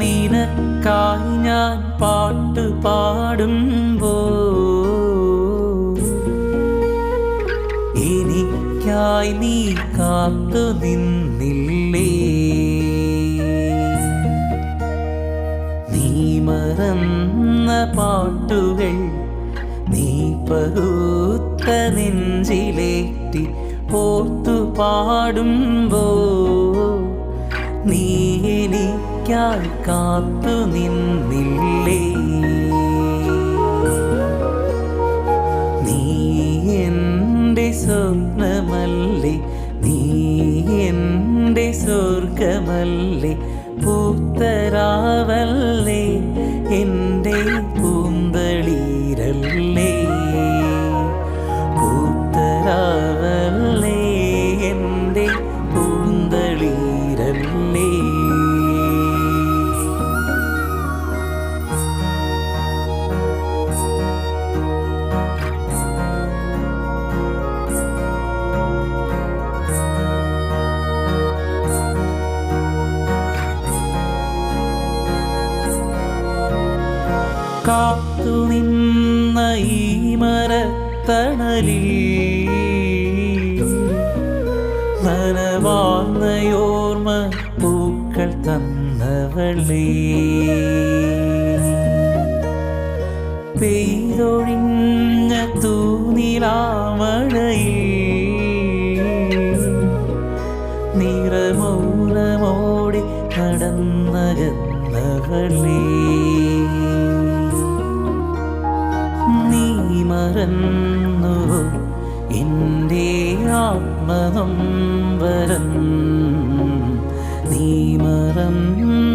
നിനക്കായി ഞാൻ പാട്ട് പാടുമ്പോ എനിക്കായി നീ കാത്തു നിന്നില്ലേ? നീ മറന്ന പാട്ടുകൾ നീ പകുത്ത നെഞ്ചിലേറ്റി പോത്തു പാടുമ്പോ എനിക്കായി കാത്തു നിന്നില്ലേ? നീ എന്റെ സ്വപ്നമല്ലേ നീ എന്റെ സ്വർഗമല്ലേ? പൂത്തരാവല്ലേ? എന്റെ പൂന്തളീരല്ലേ? പൂത്തരാവല്ലേ? എന്റെ പൂന്തളീരല്ലേ? കാത്തു നിന്ന ഈ മരത്തണലിൽ നനവാർന്നയോർമ്മ പൂക്കൾ തന്നവളേ. പെയ്തൊഴിഞ്ഞ തൂനിലാമഴയിൽ നിറമൗനമോടി നടന്നകന്നവളേ. മറന്നു. എന്റെ ആത്മനൊമ്പരം നീ മറന്നു.